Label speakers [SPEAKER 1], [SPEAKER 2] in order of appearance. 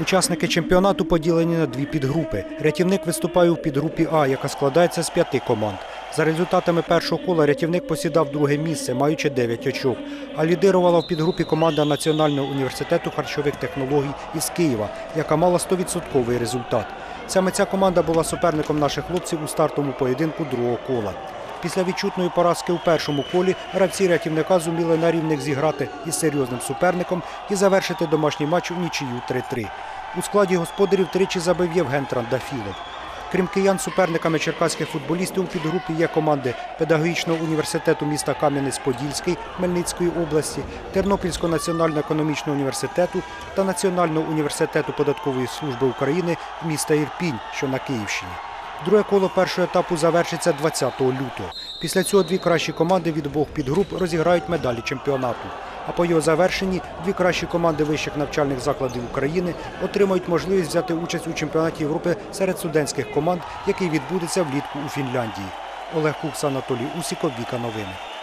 [SPEAKER 1] Учасники чемпіонату поділені на дві підгрупи. Рятівник виступає у підгрупі А, яка складається з п'яти команд. За результатами першого кола рятівник посідав друге місце, маючи 9 очок. А лідирувала в підгрупі команда Національного університету харчових технологій із Києва, яка мала 100% результат. Саме ця команда була суперником наших хлопців у стартовому поєдинку другого кола. Після відчутної поразки у першому колі гравці рятівника зуміли на рівних зіграти із серйозним суперником і завершити домашній матч у нічию 3-3. У складі господарів тричі забив Євген Трандафілов. Крім киян, суперниками черкаських футболістів у підгрупі є команди Педагогічного університету міста Кам'янець-Подільський Хмельницької області, Тернопільського національного економічного університету та Національного університету податкової служби України міста Ірпінь, що на Київщині. Друге коло першого етапу завершиться 20 лютого. Після цього дві кращі команди від обох підгруп розіграють медалі чемпіонату. А по його завершенні дві кращі команди вищих навчальних закладів України отримають можливість взяти участь у чемпіонаті Європи серед студентських команд, який відбудеться влітку у Фінляндії. Олег Кукс, Анатолій Усіков, Віка Новини.